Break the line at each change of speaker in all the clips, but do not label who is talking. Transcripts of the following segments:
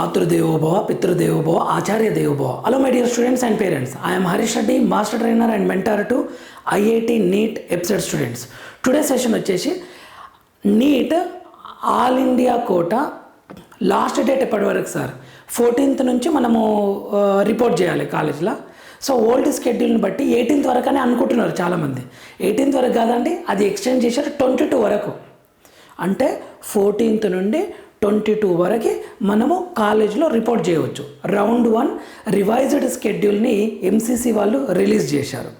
మాతృదేవోభవ పితృదేవోభవ ఆచార్య దేవోభవ hello my dear students and parents I'm Harish Reddy master trainer and mentor to IIT NEET EAPCET students today session వచ్చేసి NEET all India quota last date ఎప్పటి వరకు sir fourteenth నుంచి మనము report చేయాలి కాలేజ్లో సో ఓల్డ్ స్కెడ్యూల్ని బట్టి eighteenth వరకు అని అనుకుంటున్నారు చాలామంది. ఎయిటీన్త్ వరకు కాదండి అది ఎక్స్టెండ్ చేశారు ట్వంటీ టూ వరకు. అంటే ఫోర్టీన్త్ నుండి ట్వంటీ టూ వరకు మనము కాలేజీలో రిపోర్ట్ చేయవచ్చు. రౌండ్ వన్ రివైజ్డ్ స్కెడ్యూల్ని ఎంసీసీ వాళ్ళు రిలీజ్ చేశారు.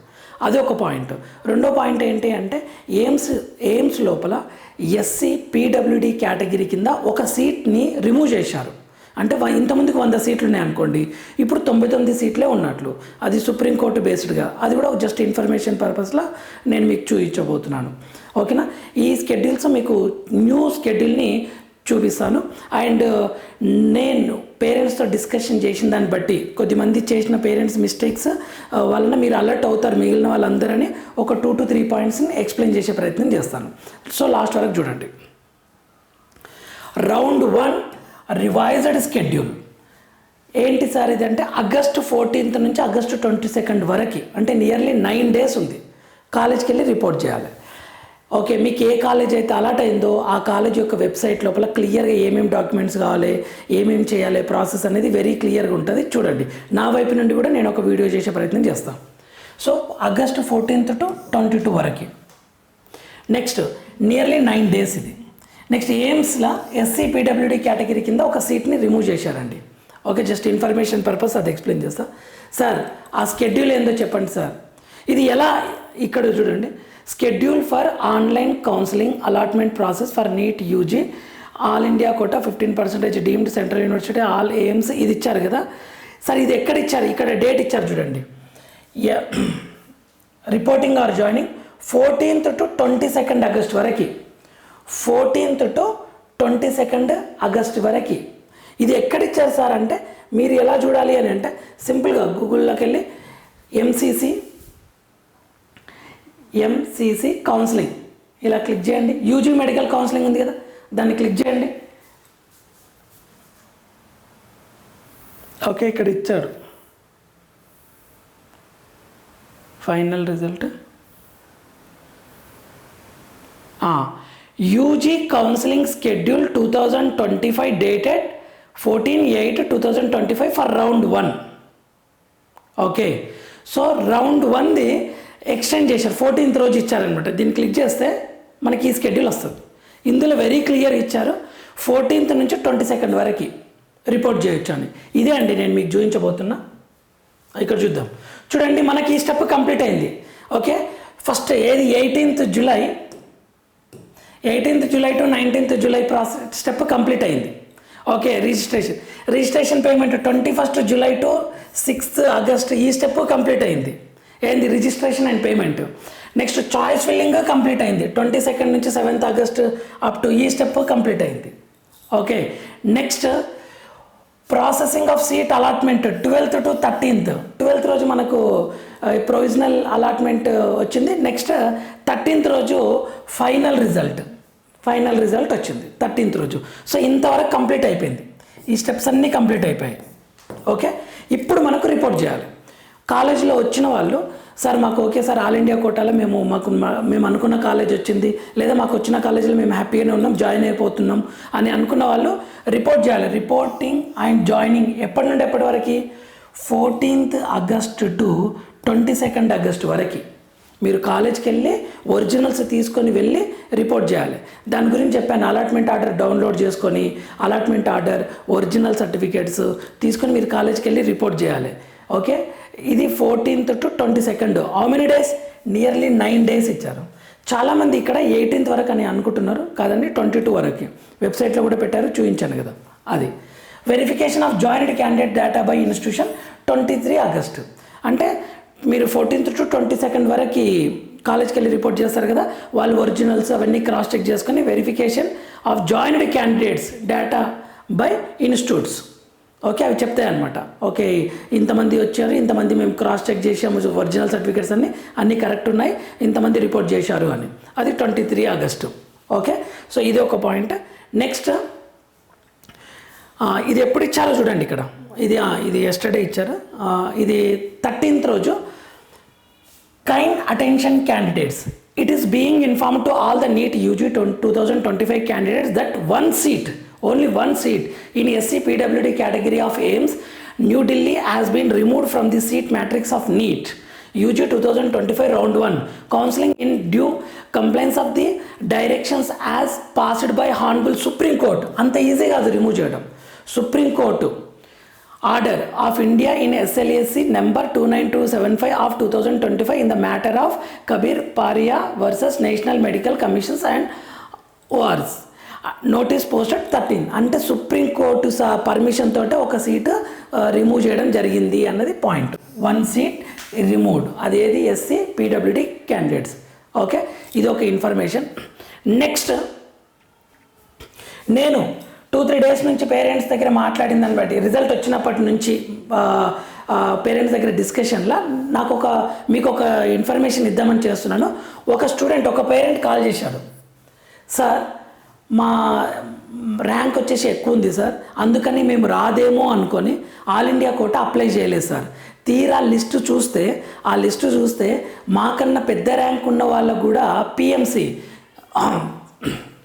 అది ఒక పాయింట్. రెండో పాయింట్ ఏంటి అంటే ఎయిమ్స్ ఎయిమ్స్ లోపల ఎస్సీ పీడబ్ల్యూడి కేటగిరీ కింద ఒక సీట్ని రిమూవ్ చేశారు. అంటే ఇంతమందికి వంద సీట్లు ఉన్నాయి అనుకోండి. ఇప్పుడు తొంభై తొమ్మిది సీట్లే ఉన్నట్లు. అది సుప్రీంకోర్టు బేస్డ్గా. అది కూడా జస్ట్ ఇన్ఫర్మేషన్ పర్పస్లో నేను మీకు చూపించబోతున్నాను ఓకేనా? ఈ స్కెడ్యూల్స్ మీకు న్యూ స్కెడ్యూల్ని చూపిస్తాను. అండ్ uh, నేను పేరెంట్స్తో డిస్కషన్ చేసిన దాన్ని బట్టి కొద్దిమంది చేసిన పేరెంట్స్ మిస్టేక్స్ uh, వలన మీరు అలర్ట్ అవుతారు మిగిలిన వాళ్ళందరని ఒక టూ టు త్రీ పాయింట్స్ని ఎక్స్ప్లెయిన్ చేసే ప్రయత్నం చేస్తాను. సో లాస్ట్ వరకు చూడండి. Round one revised schedule. ఏంటి సార్ ఇది అంటే ఆగస్టు ఫోర్టీన్త్ నుంచి ఆగస్టు ట్వంటీ సెకండ్ వరకు అంటే నియర్లీ నైన్ డేస్ ఉంది. కాలేజ్కి వెళ్ళి రిపోర్ట్ చేయాలి. ఓకే మీకు ఏ కాలేజ్ అయితే అలాట్ అయిందో ఆ కాలేజ్ యొక్క వెబ్సైట్ లోపల క్లియర్గా ఏమేమి డాక్యుమెంట్స్ కావాలి ఏమేమి చేయాలి ప్రాసెస్ అనేది వెరీ క్లియర్గా ఉంటుంది. చూడండి నా వైపు నుండి కూడా నేను ఒక వీడియో చేసే ప్రయత్నం చేస్తాను so August fourteenth to twenty two వరకు. నెక్స్ట్ నియర్లీ నైన్ డేస్ ఇది. నెక్స్ట్ ఎయిమ్స్లో ఎస్సీ పీడబ్ల్యూడీ కేటగిరీ కింద ఒక సీట్ని రిమూవ్ చేశారండి. ఓకే జస్ట్ ఇన్ఫర్మేషన్ పర్పస్ అది ఎక్స్ప్లెయిన్ చేస్తా. సార్ ఆ స్కెడ్యూల్ ఏందో చెప్పండి సార్ ఇది ఎలా ఇక్కడ చూడండి. Schedule for online counselling allotment process for NEET UG all India quota fifteen percentage deemed central university all AIIMS ఇది ఇచ్చారు కదా? సార్ ఇది ఎక్కడ ఇచ్చారు? ఇక్కడ డేట్ ఇచ్చారు చూడండి. Reporting or joining fourteenth to twenty second August వరకు. Fourteenth to twenty second August వరకు. ఇది ఎక్కడ ఇచ్చారు సార్ అంటే మీరు ఎలా చూడాలి అని అంటే సింపుల్గా గూగుల్లోకి వెళ్ళి ఎంసీసీ ఎంసీసీ కౌన్సిలింగ్ ఇలా క్లిక్ చేయండి. యూజీ మెడికల్ కౌన్సిలింగ్ ఉంది కదా దాన్ని క్లిక్ చేయండి. ఓకే ఇక్కడ ఇచ్చారు final result UG counselling schedule two thousand twenty five dated fourteen eight two thousand twenty five for round one okay so round వన్ది extend చేశారు. Fourteenth రోజు ఇచ్చారనమాట. దీన్ని క్లిక్ చేస్తే మనకి ఈ స్కెడ్యూల్ వస్తుంది. ఇందులో వెరీ క్లియర్ ఇచ్చారు. ఫోర్టీన్త్ నుంచి ట్వంటీ సెకండ్ వరకు రిపోర్ట్ చేయొచ్చు అని. ఇదే అండి నేను మీకు చూపించబోతున్నా. ఇక్కడ చూద్దాం. చూడండి మనకి ఈ స్టెప్ కంప్లీట్ అయింది. ఓకే? ఫస్ట్ ఏది? Eighteenth July. Eighteenth July to nineteenth July process step complete అయింది. Okay registration. Registration payment twenty first July to sixth August ఈ స్టెప్ కంప్లీట్ అయింది. ఏంది registration and payment? Next choice filling complete అయింది. Twenty second నుంచి seventh August up to ఈ step complete అయింది. Okay next processing of seat allotment twelfth to thirteenth twelfth రోజు మనకు provisional allotment వచ్చింది. నెక్స్ట్ థర్టీన్త్ రోజు ఫైనల్ రిజల్ట్ ఫైనల్ రిజల్ట్ వచ్చింది. Thirteenth రోజు. సో ఇంతవరకు కంప్లీట్ అయిపోయింది. ఈ స్టెప్స్ అన్నీ కంప్లీట్ అయిపోయాయి. ఓకే ఇప్పుడు మనకు రిపోర్ట్ చేయాలి. కాలేజీలో వచ్చిన వాళ్ళు సార్ మాకు ఓకే సార్ ఆల్ ఇండియా కోటాలో మేము మాకు మా- మేము అనుకున్న కాలేజ్ వచ్చింది. లేదా మాకు వచ్చిన కాలేజీలో మేము హ్యాపీగానే ఉన్నాం జాయిన్ అయిపోతున్నాం అని అనుకున్న వాళ్ళు రిపోర్ట్ చేయాలి. రిపోర్టింగ్ అండ్ జాయినింగ్ ఎప్పటి నుండి ఎప్పటి వరకు? Fourteenth August to twenty second August వరకు. మీరు కాలేజ్కి వెళ్ళి ఒరిజినల్స్ తీసుకొని వెళ్ళి రిపోర్ట్ చేయాలి. దాని గురించి చెప్పాను. అలాట్మెంట్ ఆర్డర్ డౌన్లోడ్ చేసుకొని అలాట్మెంట్ ఆర్డర్ ఒరిజినల్ సర్టిఫికేట్స్ తీసుకొని మీరు కాలేజ్కి వెళ్ళి రిపోర్ట్ చేయాలి. ఓకే? ఇది fourteenth to twenty second. How many days nearly nine days ఇచ్చారు. చాలామంది ఇక్కడ ఎయిటీన్త్ వరకు అని అనుకుంటున్నారు. కాదండి ట్వంటీ టూ వరకు. వెబ్సైట్లో కూడా పెట్టారు చూపించాను కదా. అది. Verification of joined candidate data by institution twenty three August అంటే మీరు ఫోర్టీన్త్ టు ట్వంటీ సెకండ్ వరకు కాలేజ్కి వెళ్ళి రిపోర్ట్ చేస్తారు కదా వాళ్ళు ఒరిజినల్స్ అవన్నీ క్రాస్ చెక్ చేసుకొని verification of joined candidates data by institutes okay అవి చెప్తాయి అనమాట ఓకే ఇంతమంది వచ్చారు ఇంతమంది మేము క్రాస్ చెక్ చేసాము ఒరిజినల్ సర్టిఫికేట్స్ అన్ని అన్నీ కరెక్ట్ ఉన్నాయి ఇంతమంది రిపోర్ట్ చేశారు అని. అది twenty three August okay so ఇది ఒక పాయింట్ నెక్స్ట్ ఇది ఎప్పుడు ఇచ్చారో చూడండి ఇక్కడ. ఇది ఇది ఎస్టర్డే ఇచ్చారు. ఇది థర్టీన్త్ రోజు. Kind attention candidates it is being inform to all the NEET UG two thousand twenty five candidates that one seat only one seat in SC PWD category of AIIMS New Delhi has been removed from the seat matrix of NEET UG two thousand twenty five round one counselling in due compliance of the directions as passed by honourable supreme court అంత easy కాదు remove చేయడం. Supreme court order of India in SLAC number two nine two seven five of two thousand twenty five in the matter of Kabir Paria versus national medical commissions and ors notice posted thirteen. అంటే supreme court సా permission తోటే ఒక seat remove చేయడం జరిగింది అన్నది point. One seat removed. అదేది SC PWD candidates. Okay? ఇది ఒక ఇన్ఫర్మేషన్. నెక్స్ట్ నేను టూ త్రీ డేస్ నుంచి పేరెంట్స్ దగ్గర మాట్లాడిన దాన్ని బట్టి రిజల్ట్ వచ్చినప్పటి నుంచి పేరెంట్స్ దగ్గర డిస్కషన్లో నాకు ఒక మీకు ఒక ఇన్ఫర్మేషన్ ఇద్దామని చేస్తున్నాను. ఒక స్టూడెంట్ ఒక పేరెంట్ కాల్ చేశాడు సార్ మా ర్యాంక్ వచ్చేసి ఎక్కువ ఉంది సార్. అందుకని మేము రాదేమో అనుకొని ఆల్ ఇండియా కోట అప్లై చేయలేదు సార్. తీరా లిస్టు చూస్తే ఆ లిస్టు చూస్తే మాకన్నా పెద్ద ర్యాంక్ ఉన్న వాళ్ళకు కూడా PMC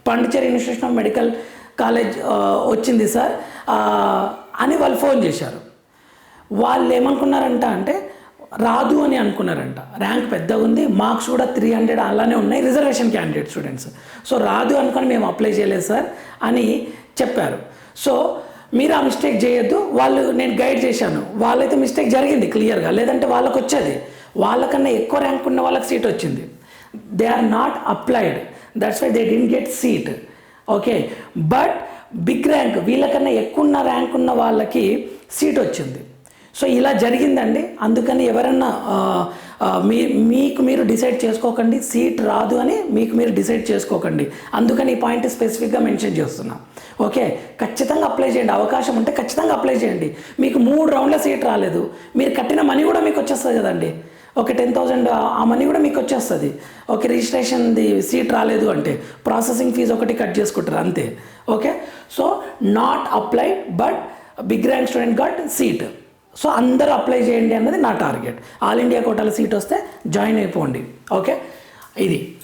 Pondicherry institution of medical college వచ్చింది సార్. అని వాళ్ళు ఫోన్ చేశారు. వాళ్ళు ఏమనుకున్నారంట అంటే రాదు అని అనుకున్నారంట. ర్యాంక్ పెద్దగా ఉంది మార్క్స్ కూడా త్రీ హండ్రెడ్ అలానే ఉన్నాయి రిజర్వేషన్ క్యాండిడేట్ స్టూడెంట్స్ సో రాదు అనుకొని మేము అప్లై చేయలేదు సార్ అని చెప్పారు. సో మీరు ఆ మిస్టేక్ చేయొద్దు వాళ్ళు నేను గైడ్ చేశాను. వాళ్ళైతే మిస్టేక్ జరిగింది క్లియర్గా లేదంటే వాళ్ళకి వచ్చేది. వాళ్ళకన్నా ఎక్కువ ర్యాంక్ ఉన్న వాళ్ళకి సీట్ వచ్చింది. They are not applied that's why they didn't get seat okay but big rank వీళ్ళకన్నా ఎక్కువ ఉన్న ర్యాంక్ ఉన్న వాళ్ళకి సీట్ వచ్చింది. సో ఇలా జరిగిందండి. అందుకని ఎవరన్నా మీ మీకు మీరు డిసైడ్ చేసుకోకండి సీట్ రాదు అని మీకు మీరు డిసైడ్ చేసుకోకండి. అందుకని ఈ పాయింట్ స్పెసిఫిక్గా మెన్షన్ చేస్తున్నాం. ఓకే? ఖచ్చితంగా అప్లై చేయండి. అవకాశం ఉంటే ఖచ్చితంగా అప్లై చేయండి. మీకు మూడు రౌండ్ల సీట్ రాలేదు. మీరు కట్టిన మనీ కూడా మీకు వచ్చేస్తుంది కదండి. ఒక టెన్ థౌజండ్ ఆ మనీ కూడా మీకు వచ్చేస్తుంది. ఓకే రిజిస్ట్రేషన్ది సీట్ రాలేదు అంటే ప్రాసెసింగ్ ఫీజు ఒకటి కట్ చేసుకుంటారు అంతే. Okay? So not apply but big rank student got seat. So అందరూ అప్లై చేయండి అన్నది నా టార్గెట్. ఆల్ ఇండియా కోటాల సీట్ వస్తే జాయిన్ అయిపోండి. ఓకే? ఇది.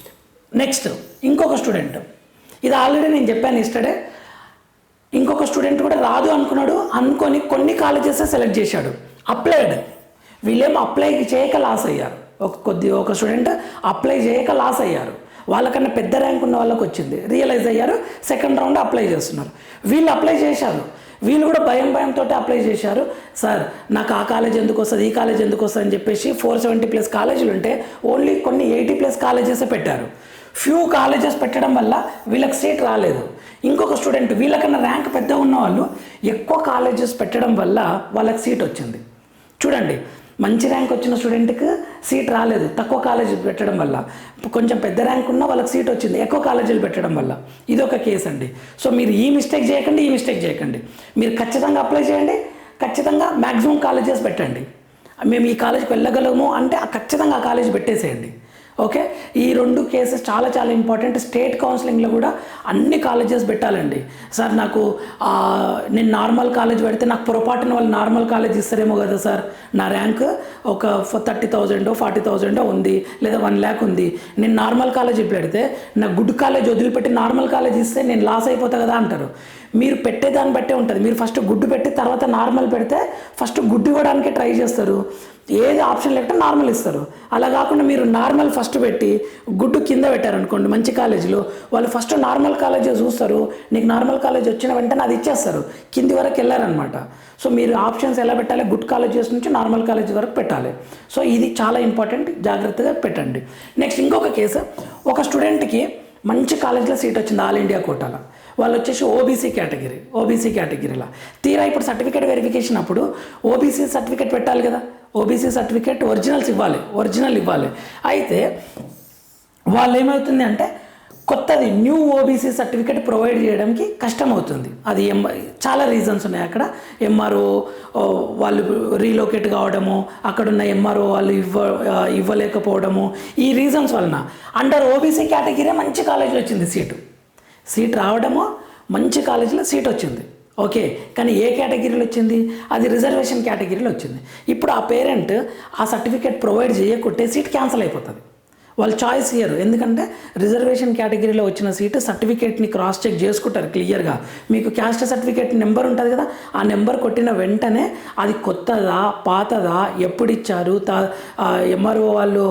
నెక్స్ట్ ఇంకొక స్టూడెంట్. ఇది ఆల్రెడీ నేను చెప్పాను ఇస్టడే ఇంకొక స్టూడెంట్ కూడా రాదు అనుకున్నాడు అనుకొని కొన్ని కాలేజెస్ సెలెక్ట్ చేశాడు. అప్లైడ్ వీళ్ళేమో అప్లై చేయక లాస్ అయ్యారు. ఒక కొద్ది ఒక స్టూడెంట్ అప్లై చేయక లాస్ అయ్యారు. వాళ్ళకన్నా పెద్ద ర్యాంక్ ఉన్న వాళ్ళకి వచ్చింది. రియలైజ్ అయ్యారు సెకండ్ రౌండ్ అప్లై చేస్తున్నారు. వీళ్ళు అప్లై చేశారు. వీళ్ళు కూడా భయం భయంతో అప్లై చేశారు. సార్ నాకు ఆ కాలేజ్ ఎందుకు వస్తుంది ఈ కాలేజ్ ఎందుకు వస్తుంది అని చెప్పేసి ఫోర్ సెవెంటీ ప్లస్ కాలేజీలు ఉంటే ఓన్లీ కొన్ని ఎయిటీ ప్లస్ కాలేజెస్ పెట్టారు. ఫ్యూ కాలేజెస్ పెట్టడం వల్ల వీళ్ళకి సీట్ రాలేదు. ఇంకొక స్టూడెంట్ వీళ్ళకన్నా ర్యాంక్ పెద్ద ఉన్న వాళ్ళు ఎక్కువ కాలేజెస్ పెట్టడం వల్ల వాళ్ళకి సీట్ వచ్చింది. చూడండి మంచి ర్యాంక్ వచ్చిన స్టూడెంట్కి సీట్ రాలేదు. తక్కువ కాలేజీ పెట్టడం వల్ల. కొంచెం పెద్ద ర్యాంక్ ఉన్న వాళ్ళకి సీట్ వచ్చింది. ఎక్కువ కాలేజీలు పెట్టడం వల్ల. ఇది ఒక కేసు అండి. సో మీరు ఈ మిస్టేక్ చేయకండి ఈ మిస్టేక్ చేయకండి. మీరు ఖచ్చితంగా అప్లై చేయండి. ఖచ్చితంగా మ్యాక్సిమం కాలేజెస్ పెట్టండి. మేము ఈ కాలేజ్కి వెళ్ళగలము అంటే ఆ ఖచ్చితంగా ఆ కాలేజ్ పెట్టేసేయండి. ఓకే? ఈ రెండు కేసెస్ చాలా చాలా ఇంపార్టెంట్. స్టేట్ కౌన్సిలింగ్లో కూడా అన్ని కాలేజెస్ పెట్టాలండి. సార్ నాకు నేను నార్మల్ కాలేజ్ పెడితే నాకు పొరపాటున వాళ్ళు నార్మల్ కాలేజ్ ఇస్తారేమో కదా సార్. నా ర్యాంక్ ఒక థర్టీ థౌజండో ఫార్టీ థౌజండో ఉంది లేదా వన్ ల్యాక్ ఉంది. నేను నార్మల్ కాలేజ్ పెడితే నా గుడ్ కాలేజ్ వదిలిపెట్టి నార్మల్ కాలేజ్ ఇస్తే నేను లాస్ అయిపోతా కదా అంటారు. మీరు పెట్టే దాన్ని బట్టే ఉంటుంది. మీరు ఫస్ట్ గుడ్డు పెట్టి తర్వాత నార్మల్ పెడితే ఫస్ట్ గుడ్డు ఇవ్వడానికి ట్రై చేస్తారు. ఏది ఆప్షన్ లేకుండా నార్మల్ ఇస్తారు. అలా కాకుండా మీరు నార్మల్ ఫస్ట్ పెట్టి గుడ్డు కింద పెట్టారనుకోండి మంచి కాలేజీలో వాళ్ళు ఫస్ట్ నార్మల్ కాలేజీ చూస్తారు. నీకు నార్మల్ కాలేజ్ వచ్చిన వెంటనే అది ఇచ్చేస్తారు. కింది వరకు వెళ్ళారనమాట. సో మీరు ఆప్షన్స్ ఎలా పెట్టాలి? గుడ్ కాలేజెస్ నుంచి నార్మల్ కాలేజ్ వరకు పెట్టాలి. సో ఇది చాలా ఇంపార్టెంట్. జాగ్రత్తగా పెట్టండి. నెక్స్ట్ ఇంకొక కేసు. ఒక స్టూడెంట్కి మంచి కాలేజ్లో సీట్ వచ్చింది ఆల్ ఇండియా కోటాలో. వాళ్ళు వచ్చేసి ఓబీసీ కేటగిరీ ఓబీసీ కేటగిరీలా తీరా ఇప్పుడు సర్టిఫికేట్ వెరిఫికేషన్ అప్పుడు ఓబీసీ సర్టిఫికేట్ పెట్టాలి కదా. ఓబీసీ సర్టిఫికేట్ ఒరిజినల్స్ ఇవ్వాలి ఒరిజినల్ ఇవ్వాలి. అయితే వాళ్ళు ఏమవుతుంది అంటే కొత్తది న్యూ ఓబీసీ సర్టిఫికేట్ ప్రొవైడ్ చేయడానికి కష్టం అవుతుంది అది ఎం చాలా రీజన్స్ ఉన్నాయి అక్కడ. ఎంఆర్ఓ వాళ్ళు రీలోకేట్ కావడము అక్కడున్న ఎంఆర్ఓ వాళ్ళు ఇవ్వ ఇవ్వలేకపోవడము ఈ రీజన్స్ వలన. అండర్ ఓబీసీ కేటగిరీ మంచి కాలేజీలో వచ్చింది సీటు సీట్ రావడము మంచి కాలేజీలో సీట్ వచ్చింది. ఓకే కానీ ఏ కేటగిరీలో వచ్చింది? అది రిజర్వేషన్ కేటగిరీలో వచ్చింది. ఇప్పుడు ఆ పేరెంట్ ఆ సర్టిఫికేట్ ప్రొవైడ్ చేయకుంటే సీట్ క్యాన్సిల్ అయిపోతుంది. వాళ్ళు చాయిస్ ఇయ్యరు. ఎందుకంటే రిజర్వేషన్ కేటగిరీలో వచ్చిన సీటు సర్టిఫికేట్ని క్రాస్ చెక్ చేసుకుంటారు క్లియర్గా మీకు క్యాస్ట్ సర్టిఫికేట్ నెంబర్ ఉంటుంది కదా ఆ నెంబర్ కొట్టిన వెంటనే అది కొత్తదా పాతదా ఎప్పుడు ఇచ్చారు తా ఎంఆర్ఓ వాళ్ళు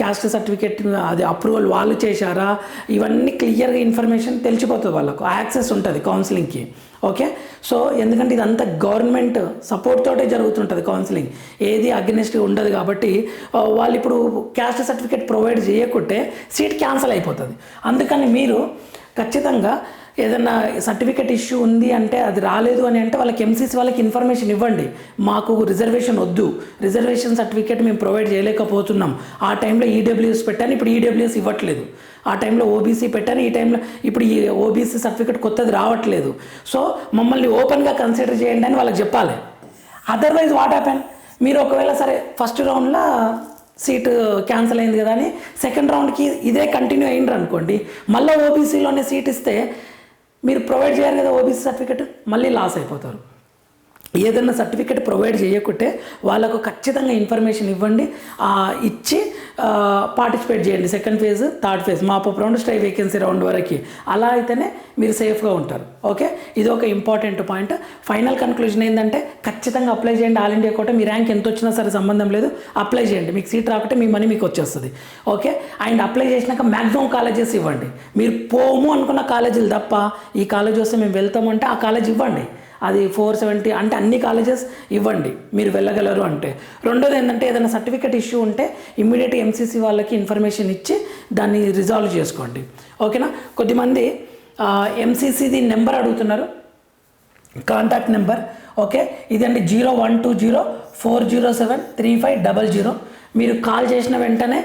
క్యాస్ట్ సర్టిఫికేట్ అది అప్రూవల్ వాళ్ళు చేశారా? ఇవన్నీ క్లియర్గా ఇన్ఫర్మేషన్ తెలిసిపోతుంది వాళ్ళకు. యాక్సెస్ ఉంటుంది కౌన్సిలింగ్కి ఓకే? సో ఎందుకంటే ఇదంతా గవర్నమెంట్ సపోర్ట్ తోటే జరుగుతుంటుంది కౌన్సిలింగ్. ఏది అగ్నెస్ట్ ఉండదు కాబట్టి వాళ్ళు ఇప్పుడు క్యాస్ట్ సర్టిఫికేట్ ప్రొవైడ్ చేయకుంటే సీట్ క్యాన్సిల్ అయిపోతుంది. అందుకని మీరు ఖచ్చితంగా ఏదన్నా సర్టిఫికేట్ ఇష్యూ ఉంది అంటే అది రాలేదు అని అంటే వాళ్ళకి ఎంసీసీ వాళ్ళకి ఇన్ఫర్మేషన్ ఇవ్వండి. మాకు రిజర్వేషన్ వద్దు. రిజర్వేషన్ సర్టిఫికేట్ మేము ప్రొవైడ్ చేయలేకపోతున్నాం. ఆ టైంలో ఈడబ్ల్యూఎస్ పెట్టాను. ఇప్పుడు ఈడబ్ల్యూఎస్ ఇవ్వట్లేదు. ఆ టైంలో ఓబీసీ పెట్టాను. ఈ టైంలో ఇప్పుడు ఈ ఓబీసీ సర్టిఫికేట్ కొత్తది రావట్లేదు. సో మమ్మల్ని ఓపెన్గా కన్సిడర్ చేయండి అని వాళ్ళకి చెప్పాలి. అదర్వైజ్ వాట్ హ్యాపెన్ మీరు ఒకవేళ సరే ఫస్ట్ రౌండ్లో సీటు క్యాన్సిల్ అయింది కదా అని సెకండ్ రౌండ్కి ఇదే కంటిన్యూ అయ్యిండ్రు అనుకోండి మళ్ళీ ఓబీసీలోనే సీట్ ఇస్తే మీరు ప్రొవైడ్ చేయరు కదా ఓబీసీ సర్టిఫికెట్? మళ్ళీ లాస్ అయిపోతారు. ఏదైనా సర్టిఫికేట్ ప్రొవైడ్ చేయకుంటే వాళ్ళకు ఖచ్చితంగా ఇన్ఫర్మేషన్ ఇవ్వండి. ఇచ్చి పార్టిసిపేట్ చేయండి. Second phase third phase. Mop up round stray vacancy round వరకు. అలా అయితేనే మీరు సేఫ్గా ఉంటారు. ఓకే? ఇది ఒక ఇంపార్టెంట్ పాయింట్. ఫైనల్ కన్క్లూజన్ ఏంటంటే ఖచ్చితంగా అప్లై చేయండి ఆల్ ఇండియా కోట. మీ ర్యాంక్ ఎంత వచ్చినా సరే సంబంధం లేదు. అప్లై చేయండి. మీకు సీట్ రాకుంటే మీ మనీ మీకు వచ్చేస్తుంది. ఓకే? అండ్ అప్లై చేసినాక మ్యాక్సిమం కాలేజెస్ ఇవ్వండి. మీరు పోము అనుకున్న కాలేజీలు తప్ప ఈ కాలేజ్ వస్తే మేము వెళ్తామంటే ఆ కాలేజ్ ఇవ్వండి. అది ఫోర్ సెవెంటీ అంటే అన్ని కాలేజెస్ ఇవ్వండి మీరు వెళ్ళగలరు అంటే. రెండోది ఏంటంటే ఏదైనా సర్టిఫికేట్ ఇష్యూ ఉంటే ఇమ్మీడియట్ ఎంసీసీ వాళ్ళకి ఇన్ఫర్మేషన్ ఇచ్చి దాన్ని రిజాల్వ్ చేసుకోండి. ఓకేనా? కొద్దిమంది ఎంసీసీది నెంబర్ అడుగుతున్నారు. Contact number okay? ఇదండి zero one two zero four zero seven three five double zero. మీరు కాల్ చేసిన వెంటనే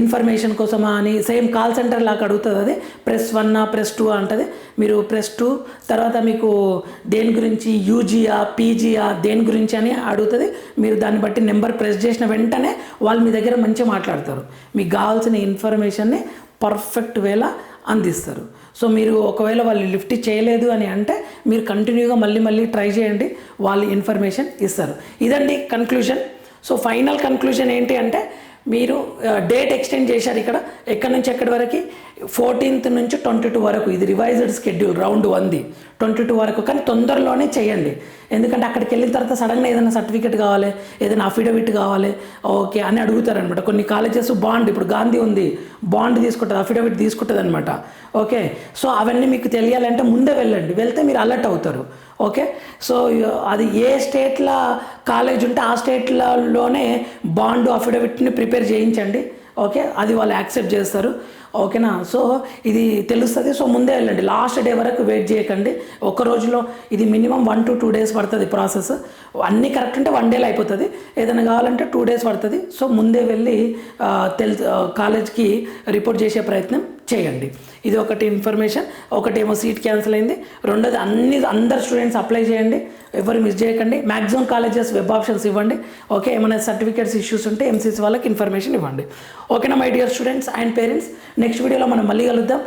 ఇన్ఫర్మేషన్ కోసమా అని సేమ్ కాల్ సెంటర్ లాగా అడుగుతుంది అది. ప్రెస్ వన్ ప్రెస్ టూ అంటది. మీరు ప్రెస్ టూ తర్వాత మీకు దేని గురించి యూజీయా పీజీయా దేని గురించి అని అడుగుతుంది. మీరు దాన్ని బట్టి నెంబర్ ప్రెస్ చేసిన వెంటనే వాళ్ళు మీ దగ్గర మంచిగా మాట్లాడతారు. మీకు కావాల్సిన ఇన్ఫర్మేషన్ని పర్ఫెక్ట్ వేలా అందిస్తారు. సో మీరు ఒకవేళ వాళ్ళు లిఫ్ట్ చేయలేదు అని అంటే మీరు కంటిన్యూగా మళ్ళీ మళ్ళీ ట్రై చేయండి. వాళ్ళు ఇన్ఫర్మేషన్ ఇస్తారు. ఇదండి కన్క్లూజన్ సో ఫైనల్ కన్క్లూజన్ ఏంటి అంటే మీరు డేట్ ఎక్స్టెండ్ చేశారు ఇక్కడ. ఎక్కడి నుంచి ఎక్కడి వరకు? ఫోర్టీన్త్ నుంచి ట్వంటీ టూ వరకు. ఇది రివైజ్డ్ స్కెడ్యూల్ రౌండ్ వన్ది. ట్వంటీ టూ వరకు. కానీ తొందరలోనే చేయండి. ఎందుకంటే అక్కడికి వెళ్ళిన తర్వాత సడన్గా ఏదైనా సర్టిఫికేట్ కావాలి ఏదైనా అఫిడవిట్ కావాలి. ఓకే అని అడుగుతారనమాట కొన్ని కాలేజెస్ బాండ్ ఇప్పుడు గాంధీ ఉంది బాండ్ తీసుకుంటుంది అఫిడవిట్ తీసుకుంటుంది అనమాట ఓకే? సో అవన్నీ మీకు తెలియాలంటే ముందే వెళ్ళండి. వెళ్తే మీరు అలర్ట్ అవుతారు. ఓకే? సో అది ఏ స్టేట్లో కాలేజ్ ఉంటే ఆ స్టేట్లలోనే బాండ్ అఫిడవిట్ని ప్రిపేర్ చేయించండి. ఓకే? అది వాళ్ళు యాక్సెప్ట్ చేస్తారు. ఓకేనా? సో ఇది తెలుస్తుంది. సో ముందే వెళ్ళండి. లాస్ట్ డే వరకు వెయిట్ చేయకండి. ఒక రోజులో ఇది minimum one to two days పడుతుంది ప్రాసెస్. అన్నీ కరెక్ట్ ఉంటే వన్ డేలో అయిపోతుంది. ఏదైనా కావాలంటే టూ డేస్ పడుతుంది. సో ముందే వెళ్ళి తెలు కాలేజ్కి రిపోర్ట్ చేసే ప్రయత్నం. చేయండి. ఇది ఒకటి ఇన్ఫర్మేషన్ ఒకటేమో సీట్ క్యాన్సిల్ అయింది. రెండోది అన్ని అందరు స్టూడెంట్స్ అప్లై చేయండి. ఎవరు మిస్ చేయకండి. మ్యాక్సిమం కాలేజెస్ వెబ్ ఆప్షన్స్ ఇవ్వండి. ఓకే ఏమైనా సర్టిఫికేట్స్ ఇష్యూస్ ఉంటే ఎంసీసీ వాళ్ళకి ఇన్ఫర్మేషన్ ఇవ్వండి. ఓకేనా my dear students and parents next వీడియోలో మనం మళ్ళీ కలుద్దాం.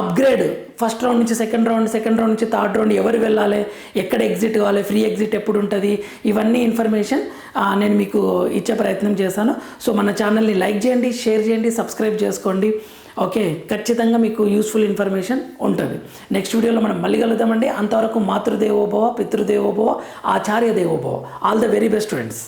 అప్గ్రేడ్ ఫస్ట్ రౌండ్ నుంచి సెకండ్ రౌండ్ సెకండ్ రౌండ్ నుంచి థర్డ్ రౌండ్ ఎవరు వెళ్ళాలి? ఎక్కడ ఎగ్జిట్ కావాలి? ఫ్రీ ఎగ్జిట్ ఎప్పుడు ఉంటుంది? ఇవన్నీ ఇన్ఫర్మేషన్ నేను మీకు ఇచ్చే ప్రయత్నం చేశాను. సో మన ఛానల్ని లైక్ చేయండి షేర్ చేయండి సబ్స్క్రైబ్ చేసుకోండి. ఓకే ఖచ్చితంగా మీకు యూస్ఫుల్ ఇన్ఫర్మేషన్ ఉంటుంది. నెక్స్ట్ వీడియోలో మనం మళ్ళీ కలుద్దామండి. అంతవరకు మాతృదేవోభవ పితృదేవోభవ ఆచార్య దేవోభవ. All the very best students